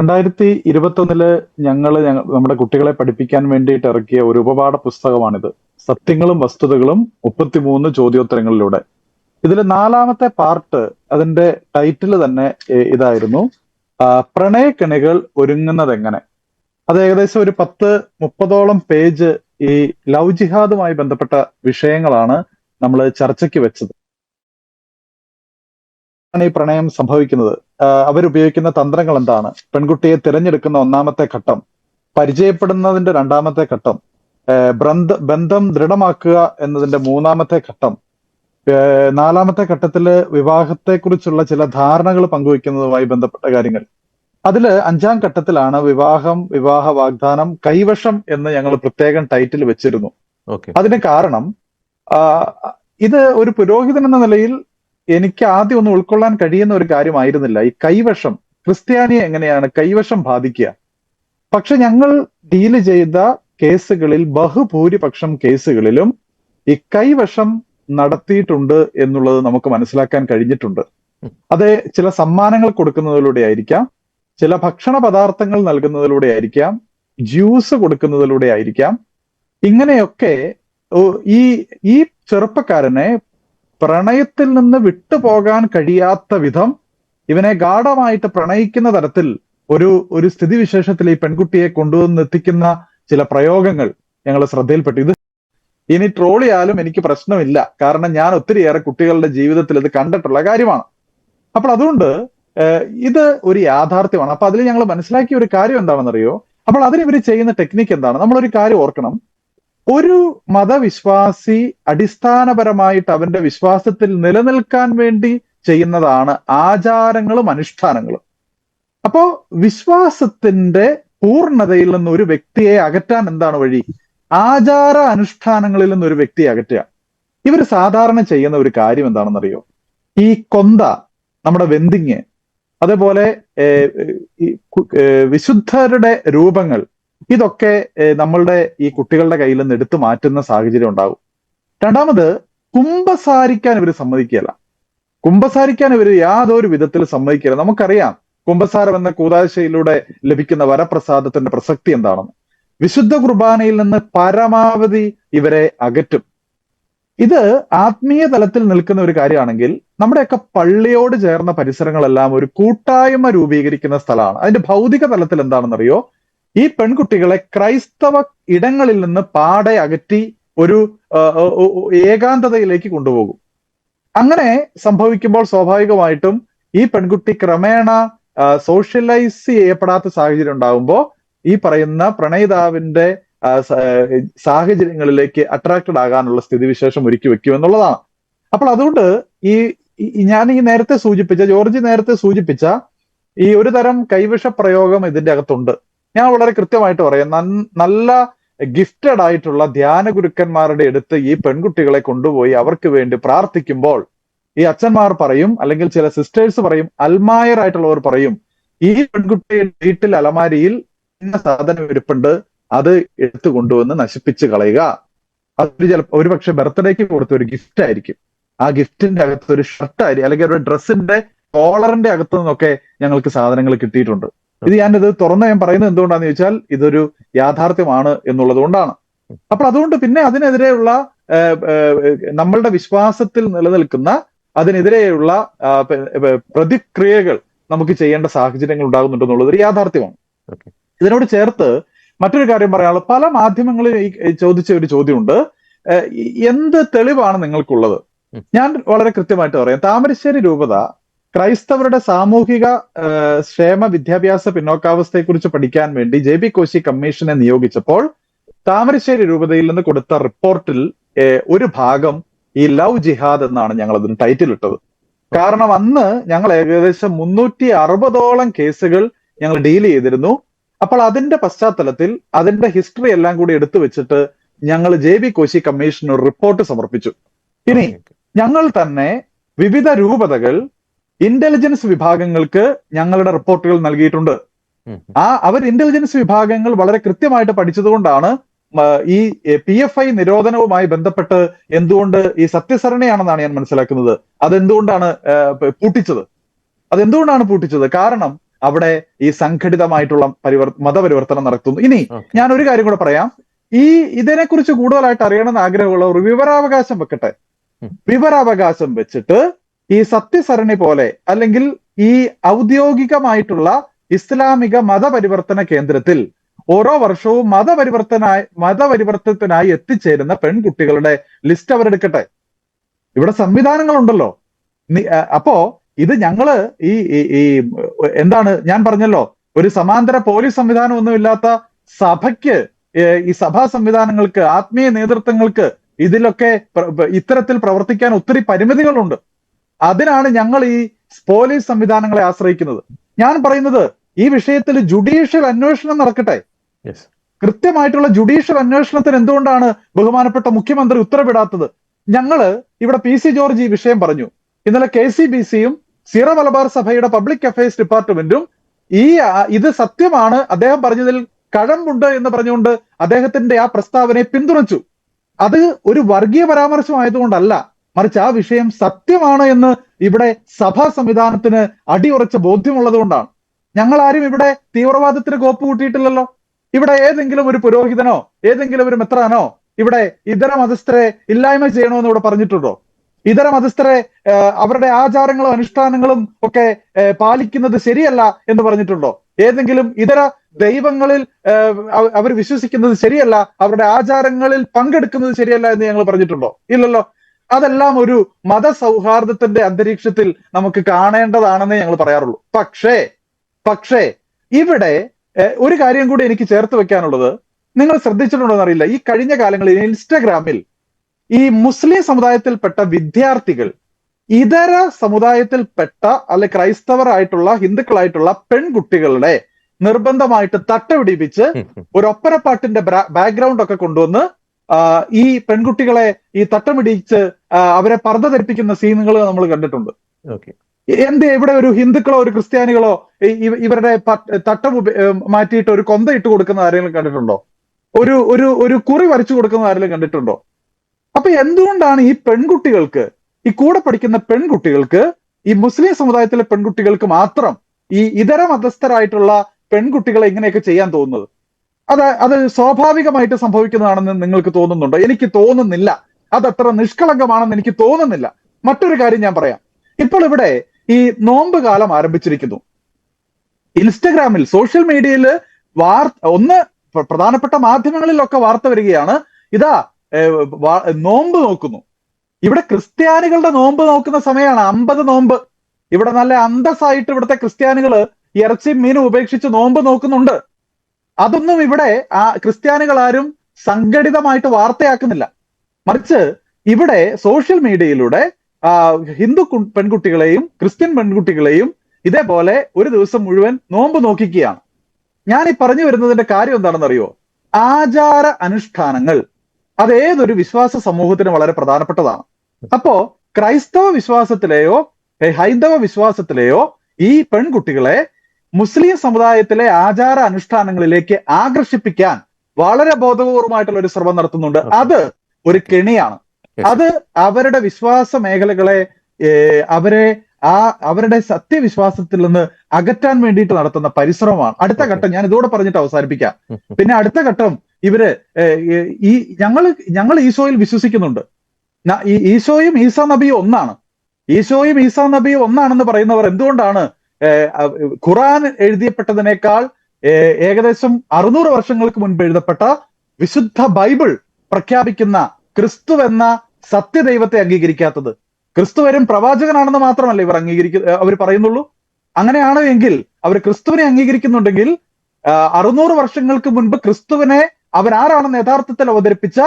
രണ്ടായിരത്തി ഇരുപത്തൊന്നിൽ ഞങ്ങൾ ഞങ്ങ- നമ്മുടെ കുട്ടികളെ പഠിപ്പിക്കാൻ വേണ്ടിയിട്ട് ഇറക്കിയ ഒരു ഉപപാഠ പുസ്തകമാണിത്. സത്യങ്ങളും വസ്തുതകളും മുപ്പത്തിമൂന്ന് ചോദ്യോത്തരങ്ങളിലൂടെ. ഇതിൽ നാലാമത്തെ പാർട്ട് അതിന്റെ ടൈറ്റിൽ തന്നെ ഇതായിരുന്നു. പ്രണയക്കിണികൾ ഒരുങ്ങുന്നത് എങ്ങനെ അത് ഏകദേശം ഒരു പത്ത് മുപ്പതോളം പേജ് ഈ ലവ് ജിഹാദുമായി ബന്ധപ്പെട്ട വിഷയങ്ങളാണ് നമ്മൾ ചർച്ചയ്ക്ക് വെച്ചത്. ഈ പ്രണയം സംഭവിക്കുന്നത്. അവരുപയോഗിക്കുന്ന തന്ത്രങ്ങൾ എന്താണ് പെൺകുട്ടിയെ തിരഞ്ഞെടുക്കുന്ന ഒന്നാമത്തെ ഘട്ടം പരിചയപ്പെടുന്നതിന്റെ രണ്ടാമത്തെ ഘട്ടം ബന്ധ ബന്ധം ദൃഢമാക്കുക എന്നതിന്റെ മൂന്നാമത്തെ ഘട്ടം നാലാമത്തെ ഘട്ടത്തിൽ വിവാഹത്തെക്കുറിച്ചുള്ള ചില ധാരണകൾ പങ്കുവയ്ക്കുന്നതുമായി ബന്ധപ്പെട്ട കാര്യങ്ങൾ. അതിൽ അഞ്ചാം ഘട്ടത്തിലാണ് വിവാഹം വിവാഹ വാഗ്ദാനം കൈവശം എന്ന് ഞങ്ങൾ പ്രത്യേകം ടൈറ്റിൽ വെച്ചിരുന്നു. അതിന് കാരണം ഇത് ഒരു പുരോഹിതൻ എന്ന നിലയിൽ എനിക്ക് ആദ്യം ഒന്ന് ഉൾക്കൊള്ളാൻ കഴിയുന്ന ഒരു കാര്യമായിരുന്നില്ല. ഈ കൈവശം ക്രിസ്ത്യാനിയെ എങ്ങനെയാണ് കൈവശം ബാധിക്കുക? പക്ഷെ ഞങ്ങൾ ഡീൽ ചെയ്ത കേസുകളിൽ ബഹുഭൂരിപക്ഷം കേസുകളിലും ഈ കൈവശം നടത്തിയിട്ടുണ്ട് എന്നുള്ളത് നമുക്ക് മനസ്സിലാക്കാൻ കഴിഞ്ഞിട്ടുണ്ട്. അത് ചില സമ്മാനങ്ങൾ കൊടുക്കുന്നതിലൂടെ ആയിരിക്കാം ചില ഭക്ഷണ പദാർത്ഥങ്ങൾ നൽകുന്നതിലൂടെ ആയിരിക്കാം ജ്യൂസ് കൊടുക്കുന്നതിലൂടെ ആയിരിക്കാം. ഇങ്ങനെയൊക്കെ ഈ ഈ ചെറുപ്പക്കാരനെ പ്രണയത്തിൽ നിന്ന് വിട്ടുപോകാൻ കഴിയാത്ത വിധം ഇവനെ ഗാഠമായിട്ട് പ്രണയിക്കുന്ന തരത്തിൽ ഒരു ഒരു സ്ഥിതിവിശേഷത്തിൽ ഈ പെൺകുട്ടിയെ കൊണ്ടുവന്ന് എത്തിക്കുന്ന ചില പ്രയോഗങ്ങൾ ഞങ്ങൾ ശ്രദ്ധയിൽപ്പെട്ടു. ഇത് ഇനി ട്രോളിയാലും എനിക്ക് പ്രശ്നമില്ല. കാരണം ഞാൻ ഒത്തിരിയേറെ കുട്ടികളുടെ ജീവിതത്തിൽ ഇത് കണ്ടിട്ടുള്ള കാര്യമാണ്. അപ്പോൾ അതുകൊണ്ട് ഇത് ഒരു യാഥാർത്ഥ്യമാണ്. അപ്പൊ അതിൽ ഞങ്ങൾ മനസ്സിലാക്കിയ ഒരു കാര്യം എന്താണെന്നറിയോ? അപ്പോൾ അതിന് ഇവർ ചെയ്യുന്ന ടെക്നിക്ക് എന്താണ്? നമ്മളൊരു കാര്യം ഓർക്കണം. ഒരു മതവിശ്വാസി അടിസ്ഥാനപരമായിട്ട് അവന്റെ വിശ്വാസത്തിൽ നിലനിൽക്കാൻ വേണ്ടി ചെയ്യുന്നതാണ് ആചാരങ്ങളും അനുഷ്ഠാനങ്ങളും. അപ്പോ വിശ്വാസത്തിന്റെ പൂർണതയിൽ നിന്ന് ഒരു വ്യക്തിയെ അകറ്റാൻ എന്താണ് വഴി? ആചാര അനുഷ്ഠാനങ്ങളിൽ നിന്ന് ഒരു വ്യക്തിയെ അകറ്റുക. ഇവർ സാധാരണ ചെയ്യുന്ന ഒരു കാര്യം എന്താണെന്നറിയോ? ഈ കൊന്ത നമ്മുടെ വെന്തിങ് അതേപോലെ വിശുദ്ധരുടെ രൂപങ്ങൾ ഇതൊക്കെ നമ്മളുടെ ഈ കുട്ടികളുടെ കയ്യിൽ നിന്ന് എടുത്തു മാറ്റുന്ന സാഹചര്യം ഉണ്ടാകും. രണ്ടാമത് കുംഭസാരിക്കാൻ ഇവർ സമ്മതിക്കുകയല്ല. കുംഭസാരിക്കാൻ ഇവർ യാതൊരു വിധത്തിൽ സമ്മതിക്കില്ല നമുക്കറിയാം കുംഭസാരം എന്ന കൂതാശയിലൂടെ ലഭിക്കുന്ന വരപ്രസാദത്തിന്റെ പ്രസക്തി എന്താണെന്ന്. വിശുദ്ധ കുർബാനയിൽ നിന്ന് പരമാവധി ഇവരെ അകറ്റും. ഇത് ആത്മീയ തലത്തിൽ നിൽക്കുന്ന ഒരു കാര്യമാണെങ്കിൽ നമ്മുടെയൊക്കെ പള്ളിയോട് ചേർന്ന പരിസരങ്ങളെല്ലാം ഒരു കൂട്ടായ്മ രൂപീകരിക്കുന്ന സ്ഥലമാണ്. അതിന്റെ ഭൗതിക തലത്തിൽ എന്താണെന്നറിയോ? ഈ പെൺകുട്ടികളെ ക്രൈസ്തവ ഇടങ്ങളിൽ നിന്ന് പാടെ അകറ്റി ഒരു ഏകാന്തതയിലേക്ക് കൊണ്ടുപോകും. അങ്ങനെ സംഭവിക്കുമ്പോൾ സ്വാഭാവികമായിട്ടും ഈ പെൺകുട്ടി ക്രമേണ സോഷ്യലൈസ് ചെയ്യപ്പെടാത്ത സാഹചര്യം ഉണ്ടാകുമ്പോൾ ഈ പറയുന്ന പ്രണയിതാവിന്റെ സാഹചര്യങ്ങളിലേക്ക് അട്രാക്റ്റഡ് ആകാനുള്ള സ്ഥിതിവിശേഷം ഒരുക്കി വെക്കും എന്നുള്ളതാണ്. അപ്പോൾ അതുകൊണ്ട് ഈ- ഞാൻ ഈ നേരത്തെ സൂചിപ്പിച്ച ജോർജ് നേരത്തെ സൂചിപ്പിച്ച ഈ ഒരു തരം കൈവിഷ പ്രയോഗം ഇതിന്റെ അകത്തുണ്ട്. ഞാൻ വളരെ കൃത്യമായിട്ട് പറയാം. നല്ല ഗിഫ്റ്റഡ് ആയിട്ടുള്ള ധ്യാന ഗുരുക്കന്മാരുടെ അടുത്ത് ഈ പെൺകുട്ടികളെ കൊണ്ടുപോയി അവർക്ക് വേണ്ടി പ്രാർത്ഥിക്കുമ്പോൾ ഈ അച്ഛന്മാർ പറയും അല്ലെങ്കിൽ ചില സിസ്റ്റേഴ്സ് പറയും അൽമായർ ആയിട്ടുള്ളവർ പറയും ഈ പെൺകുട്ടിയുടെ വീട്ടിൽ അലമാരിയിൽ ഇന്ന സാധനം ഇരിപ്പുണ്ട് അത് എടുത്തു കൊണ്ടുവന്ന് നശിപ്പിച്ച് കളയുക. അതൊരു ചിലപ്പോൾ ഒരു പക്ഷെ ബർത്ത്ഡേക്ക് കൊടുത്ത ഒരു ഗിഫ്റ്റ് ആയിരിക്കും. ആ ഗിഫ്റ്റിന്റെ അകത്ത് ഒരു ഷർട്ട് ആയിരിക്കും അല്ലെങ്കിൽ ഒരു ഡ്രസ്സിന്റെ കോളറിന്റെ അകത്തു നിന്നൊക്കെ ഞങ്ങൾക്ക് സാധനങ്ങൾ കിട്ടിയിട്ടുണ്ട്. ഇത് ഞാനിത് തുറന്ന് ഞാൻ പറയുന്നത് എന്തുകൊണ്ടാന്ന് ചോദിച്ചാൽ ഇതൊരു യാഥാർത്ഥ്യമാണ് എന്നുള്ളത് കൊണ്ടാണ് അപ്പോൾ അതുകൊണ്ട് പിന്നെ അതിനെതിരെയുള്ള നമ്മളുടെ വിശ്വാസത്തിൽ നിലനിൽക്കുന്ന അതിനെതിരെയുള്ള പ്രതിക്രിയകൾ നമുക്ക് ചെയ്യേണ്ട സാഹചര്യങ്ങൾ ഉണ്ടാകുന്നുണ്ടെന്നുള്ളത് ഒരു യാഥാർത്ഥ്യമാണ്. ഇതിനോട് ചേർത്ത് മറ്റൊരു കാര്യം പറയാനുള്ളത്. പല മാധ്യമങ്ങളും ഈ ചോദിച്ച ഒരു ചോദ്യമുണ്ട്. എന്ത് തെളിവാണ് നിങ്ങൾക്കുള്ളത്? ഞാൻ വളരെ കൃത്യമായിട്ട് പറയാം. താമരശ്ശേരി രൂപത ക്രൈസ്തവരുടെ സാമൂഹിക ക്ഷേമ വിദ്യാഭ്യാസ പിന്നോക്കാവസ്ഥയെക്കുറിച്ച് പഠിക്കാൻ വേണ്ടി ജെ ബി കോശി കമ്മീഷനെ നിയോഗിച്ചപ്പോൾ താമരശ്ശേരി രൂപതയിൽ നിന്ന് കൊടുത്ത റിപ്പോർട്ടിൽ ഒരു ഭാഗം ഈ ലവ് ജിഹാദ് എന്നാണ് ഞങ്ങൾ അതിന് ടൈറ്റിൽ ഇട്ടത്. കാരണം അന്ന് ഞങ്ങൾ ഏകദേശം മുന്നൂറ്റി അറുപതോളം കേസുകൾ ഞങ്ങൾ ഡീൽ ചെയ്തിരുന്നു. അപ്പോൾ അതിന്റെ പശ്ചാത്തലത്തിൽ അതിന്റെ ഹിസ്റ്ററി എല്ലാം കൂടി എടുത്തു വെച്ചിട്ട് ഞങ്ങൾ ജെ ബി കോശി കമ്മീഷന് ഒരു റിപ്പോർട്ട് സമർപ്പിച്ചു. ഇനി ഞങ്ങൾ തന്നെ വിവിധ രൂപതകൾ ഇന്റലിജൻസ് വിഭാഗങ്ങൾക്ക് ഞങ്ങളുടെ റിപ്പോർട്ടുകൾ നൽകിയിട്ടുണ്ട്. ആ അവർ ഇന്റലിജൻസ് വിഭാഗങ്ങൾ വളരെ കൃത്യമായിട്ട് പഠിച്ചതുകൊണ്ടാണ് ഈ പി എഫ് ഐ നിരോധനവുമായി ബന്ധപ്പെട്ട് എന്തുകൊണ്ട് ഈ സത്യസരണയാണെന്നാണ് ഞാൻ മനസ്സിലാക്കുന്നത്. അതെന്തുകൊണ്ടാണ് പൂട്ടിച്ചത്? അതെന്തുകൊണ്ടാണ് പൂട്ടിച്ചത്? കാരണം അവിടെ ഈ സംഘടിതമായിട്ടുള്ള പരിവർ മതപരിവർത്തനം നടത്തുന്നു. ഇനി ഞാൻ ഒരു കാര്യം കൂടെ പറയാം. ഈ ഇതിനെക്കുറിച്ച് കൂടുതലായിട്ട് അറിയണമെന്ന് ആഗ്രഹമുള്ളവർ വിവരാവകാശം വെക്കട്ടെ. വിവരാവകാശം വെച്ചിട്ട് ഈ സത്യസരണി പോലെ അല്ലെങ്കിൽ ഈ ഔദ്യോഗികമായിട്ടുള്ള ഇസ്ലാമിക മതപരിവർത്തന കേന്ദ്രത്തിൽ ഓരോ വർഷവും മതപരിവർത്തനായി മതപരിവർത്തനത്തിനായി എത്തിച്ചേരുന്ന പെൺകുട്ടികളുടെ ലിസ്റ്റ് അവരെടുക്കട്ടെ ഇവിടെ സംവിധാനങ്ങളുണ്ടല്ലോ. അപ്പോ ഇത് ഞങ്ങൾ ഈ ഈ- എന്താണ് ഞാൻ പറഞ്ഞല്ലോ ഒരു സമാന്തര പോലീസ് സംവിധാനം ഒന്നുമില്ലാത്ത സഭയ്ക്ക് ഈ സഭാ സംവിധാനങ്ങൾക്ക് ആത്മീയ നേതൃത്വങ്ങൾക്ക് ഇതിലൊക്കെ ഇത്തരത്തിൽ പ്രവർത്തിക്കാൻ ഒത്തിരി പരിമിതികളുണ്ട്. അതിനാണ് ഞങ്ങൾ ഈ പോലീസ് സംവിധാനങ്ങളെ ആശ്രയിക്കുന്നത്. ഞാൻ പറയുന്നത് ഈ വിഷയത്തിൽ ജുഡീഷ്യൽ അന്വേഷണം നടക്കട്ടെ. കൃത്യമായിട്ടുള്ള ജുഡീഷ്യൽ അന്വേഷണത്തിന് എന്തുകൊണ്ടാണ് ബഹുമാനപ്പെട്ട മുഖ്യമന്ത്രി ഉത്തരവിടാത്തത്? ഞങ്ങൾ ഇവിടെ പി സി ജോർജ് ഈ വിഷയം പറഞ്ഞു. ഇന്നലെ കെ സി ബി സിയും സീറോ മലബാർ സഭയുടെ പബ്ലിക് അഫയേഴ്സ് ഡിപ്പാർട്ട്മെന്റും ഈ ഇത് സത്യമാണ്. അദ്ദേഹം പറഞ്ഞതിൽ കഴമ്പുണ്ട് എന്ന് പറഞ്ഞുകൊണ്ട് അദ്ദേഹത്തിന്റെ ആ പ്രസ്താവനയെ പിന്തുണച്ചു. അത് ഒരു വർഗീയ പരാമർശമായതുകൊണ്ടല്ല. മറിച്ച് ആ വിഷയം സത്യമാണ് എന്ന് ഇവിടെ സഭാ സംവിധാനത്തിന് അടിയുറച്ച ബോധ്യമുള്ളത് കൊണ്ടാണ് ഞങ്ങൾ ആരും ഇവിടെ തീവ്രവാദത്തിന് കോപ്പ് കൂട്ടിയിട്ടില്ലല്ലോ. ഇവിടെ ഏതെങ്കിലും ഒരു പുരോഹിതനോ ഏതെങ്കിലും ഒരു മെത്രാനോ ഇവിടെ ഇതര മതസ്ഥരെ ഇല്ലായ്മ ചെയ്യണമെന്ന് ഇവിടെ പറഞ്ഞിട്ടുണ്ടോ? ഇതര മതസ്ഥരെ അവരുടെ ആചാരങ്ങളും അനുഷ്ഠാനങ്ങളും ഒക്കെ പാലിക്കുന്നത് ശരിയല്ല എന്ന് പറഞ്ഞിട്ടുണ്ടോ? ഏതെങ്കിലും ഇതര ദൈവങ്ങളിൽ അവർ വിശ്വസിക്കുന്നത് ശരിയല്ല അവരുടെ ആചാരങ്ങളിൽ പങ്കെടുക്കുന്നത് ശരിയല്ല എന്ന് ഞങ്ങൾ പറഞ്ഞിട്ടുണ്ടോ? ഇല്ലല്ലോ. അതെല്ലാം ഒരു മതസൗഹാർദ്ദത്തിന്റെ അന്തരീക്ഷത്തിൽ നമുക്ക് കാണേണ്ടതാണെന്നേ ഞങ്ങൾ പറയാറുള്ളൂ. പക്ഷേ പക്ഷേ ഇവിടെ ഒരു കാര്യം കൂടി എനിക്ക് ചേർത്ത് വെക്കാനുള്ളത് നിങ്ങൾ ശ്രദ്ധിച്ചിട്ടുണ്ടോ എന്നറിയില്ല. ഈ കഴിഞ്ഞ കാലങ്ങളിൽ ഇൻസ്റ്റഗ്രാമിൽ ഈ മുസ്ലിം സമുദായത്തിൽപ്പെട്ട വിദ്യാർത്ഥികൾ ഇതര സമുദായത്തിൽപ്പെട്ട അല്ലെ ക്രൈസ്തവരായിട്ടുള്ള ഹിന്ദുക്കളായിട്ടുള്ള പെൺകുട്ടികളുടെ നിർബന്ധമായിട്ട് തട്ടപിടിപ്പിച്ച് ഒരു ഒപ്പനപ്പാട്ടിന്റെ ബാക്ക്ഗ്രൗണ്ട് ഒക്കെ കൊണ്ടുവന്ന് ഈ പെൺകുട്ടികളെ ഈ തട്ടമിടിച്ച് അവരെ പർദ്ധ ധരിപ്പിക്കുന്ന സീനുകൾ നമ്മൾ കണ്ടിട്ടുണ്ട്. എന്ത് ഇവിടെ ഒരു ഹിന്ദുക്കളോ ഒരു ക്രിസ്ത്യാനികളോ ഇവരുടെ തട്ട തട്ടം മാറ്റിയിട്ട് ഒരു കൊന്ത ഇട്ട് കൊടുക്കുന്ന ആരെങ്കിലും കണ്ടിട്ടുണ്ടോ? ഒരു ഒരു ഒരു കുറി വരച്ചു കൊടുക്കുന്ന ആരെങ്കിലും കണ്ടിട്ടുണ്ടോ? അപ്പൊ എന്തുകൊണ്ടാണ് ഈ പെൺകുട്ടികൾക്ക് ഈ കൂടെ പഠിക്കുന്ന പെൺകുട്ടികൾക്ക് ഈ മുസ്ലിം സമുദായത്തിലെ പെൺകുട്ടികൾക്ക് മാത്രം ഈ ഇതര മതസ്ഥരായിട്ടുള്ള പെൺകുട്ടികളെ ഇങ്ങനെയൊക്കെ ചെയ്യാൻ തോന്നുന്നത്? അത് അത് സ്വാഭാവികമായിട്ട് സംഭവിക്കുന്നതാണെന്ന് നിങ്ങൾക്ക് തോന്നുന്നുണ്ടോ? എനിക്ക് തോന്നുന്നില്ല. അതത്ര നിഷ്കളങ്കമാണെന്ന് എനിക്ക് തോന്നുന്നില്ല. മറ്റൊരു കാര്യം ഞാൻ പറയാം. ഇപ്പോൾ ഇവിടെ ഈ നോമ്പ് കാലം ആരംഭിച്ചിരിക്കുന്നു. ഇൻസ്റ്റഗ്രാമിൽ സോഷ്യൽ മീഡിയയിൽ വാർ ഒന്ന് പ്ര- പ്രധാനപ്പെട്ട മാധ്യമങ്ങളിലൊക്കെ വാർത്ത വരികയാണ്. ഇതാ നോമ്പ് നോക്കുന്നു. ഇവിടെ ക്രിസ്ത്യാനികളുടെ നോമ്പ് നോക്കുന്ന സമയമാണ് അമ്പത് നോമ്പ്. ഇവിടെ നല്ല അന്തസ്സായിട്ട് ഇവിടുത്തെ ക്രിസ്ത്യാനികൾ ഇറച്ചിയും മീനും ഉപേക്ഷിച്ച് നോമ്പ് നോക്കുന്നുണ്ട്. അതൊന്നും ഇവിടെ ആ ക്രിസ്ത്യാനികൾ ആരും സംഘടിതമായിട്ട് വാർത്തയാക്കുന്നില്ല. മറിച്ച് ഇവിടെ സോഷ്യൽ മീഡിയയിലൂടെ ഹിന്ദു പെൺകുട്ടികളെയും ക്രിസ്ത്യൻ പെൺകുട്ടികളെയും ഇതേപോലെ ഒരു ദിവസം മുഴുവൻ നോമ്പ് നോക്കിക്കുകയാണ്. ഞാൻ ഈ പറഞ്ഞു വരുന്നതിന്റെ കാര്യം എന്താണെന്നറിയോ? ആചാര അനുഷ്ഠാനങ്ങൾ അത് ഏതൊരു വിശ്വാസ സമൂഹത്തിന് വളരെ പ്രധാനപ്പെട്ടതാണ്. അപ്പോ ക്രൈസ്തവ വിശ്വാസത്തിലെയോ ഹൈന്ദവ വിശ്വാസത്തിലെയോ ഈ പെൺകുട്ടികളെ മുസ്ലിം സമുദായത്തിലെ ആചാര അനുഷ്ഠാനങ്ങളിലേക്ക് ആകർഷിപ്പിക്കാൻ വളരെ ബോധപൂർവമായിട്ടുള്ള ഒരു ശ്രമം നടത്തുന്നുണ്ട്. അത് ഒരു കെണിയാണ്. അത് അവരുടെ വിശ്വാസ മേഖലകളെ അവരെ ആ അവരുടെ സത്യവിശ്വാസത്തിൽ നിന്ന് അകറ്റാൻ വേണ്ടിയിട്ട് നടത്തുന്ന പരിശ്രമമാണ്. അടുത്ത ഘട്ടം ഞാൻ ഇതോടെ പറഞ്ഞിട്ട് അവസാനിപ്പിക്കാം. പിന്നെ അടുത്ത ഘട്ടം ഇവർ ഈ ഞങ്ങൾ ഞങ്ങൾ ഈശോയിൽ വിശ്വസിക്കുന്നുണ്ട്. ഈ ഈശോയും ഈസാ നബിയും ഒന്നാണ്. ഈശോയും ഈസാ നബിയും ഒന്നാണെന്ന് പറയുന്നവർ എന്തുകൊണ്ടാണ് ഖുറാൻ എഴുതിയപ്പെട്ടതിനേക്കാൾ ഏകദേശം അറുന്നൂറ് വർഷങ്ങൾക്ക് മുൻപ് എഴുതപ്പെട്ട വിശുദ്ധ ബൈബിൾ പ്രഖ്യാപിക്കുന്ന ക്രിസ്തു എന്ന സത്യദൈവത്തെ അംഗീകരിക്കാത്തത്. ക്രിസ്തുവരും പ്രവാചകനാണെന്ന് മാത്രമല്ല ഇവർ അംഗീകരിക്ക അവർ പറയുന്നുള്ളൂ. അങ്ങനെയാണ് എങ്കിൽ അവർ ക്രിസ്തുവിനെ അംഗീകരിക്കുന്നുണ്ടെങ്കിൽ അറുന്നൂറ് വർഷങ്ങൾക്ക് മുൻപ് ക്രിസ്തുവിനെ അവരാരാണെന്ന് യഥാർത്ഥത്തിൽ അവതരിപ്പിച്ച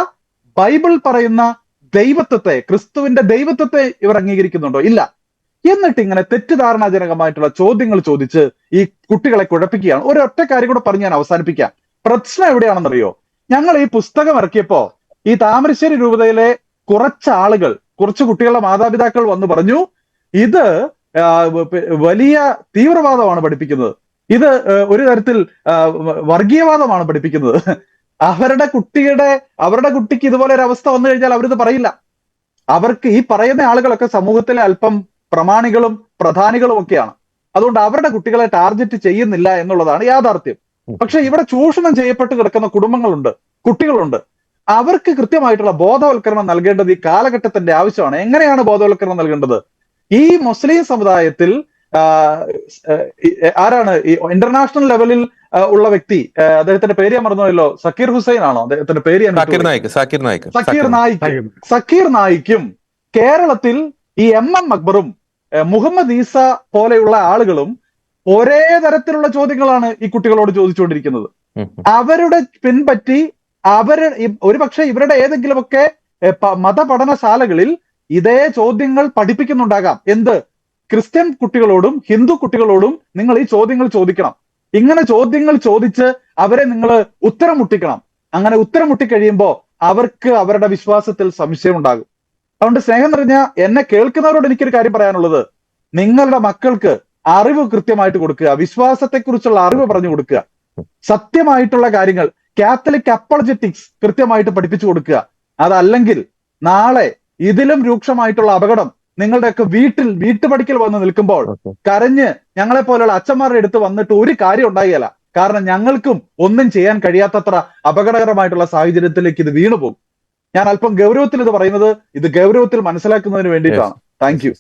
ബൈബിൾ പറയുന്ന ദൈവത്വത്തെ ക്രിസ്തുവിന്റെ ദൈവത്വത്തെ ഇവർ അംഗീകരിക്കുന്നുണ്ടോ? ഇല്ല. എന്നിട്ട് ഇങ്ങനെ തെറ്റിദ്ധാരണാജനകമായിട്ടുള്ള ചോദ്യങ്ങൾ ചോദിച്ച് ഈ കുട്ടികളെ കുഴപ്പിക്കുകയാണ്. ഒരൊറ്റ കാര്യം കൂടെ പറഞ്ഞ് ഞാൻ അവസാനിപ്പിക്കാം. പ്രശ്നം എവിടെയാണെന്നറിയോ? ഞങ്ങൾ ഈ പുസ്തകം ഇറക്കിയപ്പോ ഈ താമരശ്ശേരി രൂപതയിലെ കുറച്ച് ആളുകൾ കുറച്ച് കുട്ടികളുടെ മാതാപിതാക്കൾ വന്ന് പറഞ്ഞു ഇത് വലിയ തീവ്രവാദമാണ് പഠിപ്പിക്കുന്നത്. ഇത് ഒരു തരത്തിൽ വർഗീയവാദമാണ് പഠിപ്പിക്കുന്നത്. അവരുടെ കുട്ടിയുടെ അവരുടെ കുട്ടിക്ക് ഇതുപോലെ ഒരു അവസ്ഥ വന്നു കഴിഞ്ഞാൽ അവരിത് പറയില്ല. അവർക്ക് ഈ പറയുന്ന ആളുകളൊക്കെ സമൂഹത്തിലെ അല്പം പ്രമാണികളും പ്രധാനികളും ഒക്കെയാണ്. അതുകൊണ്ട് അവരുടെ കുട്ടികളെ ടാർഗറ്റ് ചെയ്യുന്നില്ല എന്നുള്ളതാണ് യാഥാർത്ഥ്യം. പക്ഷെ ഇവിടെ ചൂഷണം ചെയ്യപ്പെട്ട് കിടക്കുന്ന കുടുംബങ്ങളുണ്ട് കുട്ടികളുണ്ട്. അവർക്ക് കൃത്യമായിട്ടുള്ള ബോധവൽക്കരണം നൽകേണ്ടത് ഈ കാലഘട്ടത്തിന്റെ ആവശ്യമാണ്. എങ്ങനെയാണ് ബോധവൽക്കരണം നൽകേണ്ടത്? ഈ മുസ്ലിം സമുദായത്തിൽ ആരാണ്? ഈ ഇന്റർനാഷണൽ ലെവലിൽ ഉള്ള വ്യക്തി അദ്ദേഹത്തിന്റെ പേര് ഞാൻ മറന്നുപോയല്ലോ. സക്കീർ ഹുസൈൻ ആണോ അദ്ദേഹത്തിന്റെ പേര് ഞാൻ സാക്കിർ. നായിക് സക്കീർ നായിക്. സക്കീർ നായിക്ക് സക്കീർ നായിക്കും കേരളത്തിൽ ഈ എം എം അക്ബറും മുഹമ്മദ് ഈസ പോലെയുള്ള ആളുകളും ഒരേ തരത്തിലുള്ള ചോദ്യങ്ങളാണ് ഈ കുട്ടികളോട് ചോദിച്ചുകൊണ്ടിരിക്കുന്നത്. അവരുടെ പിൻപറ്റി അവർ ഒരുപക്ഷെ ഇവരുടെ ഏതെങ്കിലുമൊക്കെ മതപഠനശാലകളിൽ ഇതേ ചോദ്യങ്ങൾ പഠിപ്പിക്കുന്നുണ്ടാകാം. എന്ത്? ക്രിസ്ത്യൻ കുട്ടികളോടും ഹിന്ദു കുട്ടികളോടും നിങ്ങൾ ഈ ചോദ്യങ്ങൾ ചോദിക്കണം. ഇങ്ങനെ ചോദ്യങ്ങൾ ചോദിച്ച് അവരെ നിങ്ങൾ ഉത്തരം മുട്ടിക്കണം അങ്ങനെ ഉത്തരം മുട്ടിക്കഴിയുമ്പോൾ അവർക്ക് അവരുടെ വിശ്വാസത്തിൽ സംശയം ഉണ്ടാകും അതുകൊണ്ട് സ്നേഹം നിറഞ്ഞ എന്നെ കേൾക്കുന്നവരോട് എനിക്കൊരു കാര്യം പറയാനുള്ളത്. നിങ്ങളുടെ മക്കൾക്ക് അറിവ് കൃത്യമായിട്ട് കൊടുക്കുക വിശ്വാസത്തെക്കുറിച്ചുള്ള അറിവ് പറഞ്ഞു കൊടുക്കുക സത്യമായിട്ടുള്ള കാര്യങ്ങൾ കാത്തലിക് അപ്പോളജറ്റിക്സ് കൃത്യമായിട്ട് പഠിപ്പിച്ചു കൊടുക്കുക. അതല്ലെങ്കിൽ നാളെ ഇതിലും രൂക്ഷമായിട്ടുള്ള അപകടം നിങ്ങളുടെയൊക്കെ വീട്ടിൽ വീട്ടുപടിക്കൽ വന്ന് നിൽക്കുമ്പോൾ കരഞ്ഞ് ഞങ്ങളെ പോലെയുള്ള അച്ഛന്മാരുടെ അടുത്ത് വന്നിട്ട് ഒരു കാര്യം ഉണ്ടായില്ല കാരണം ഞങ്ങൾക്കും ഒന്നും ചെയ്യാൻ കഴിയാത്തത്ര അപകടകരമായിട്ടുള്ള സാഹചര്യത്തിലേക്ക് ഇത് വീണുപോകും. ഞാൻ അല്പം ഗൗരവത്തിൽ ഇത് പറയുന്നത് ഇത് ഗൗരവത്തിൽ മനസ്സിലാക്കുന്നതിന് വേണ്ടിയിട്ടാണ്. Thank you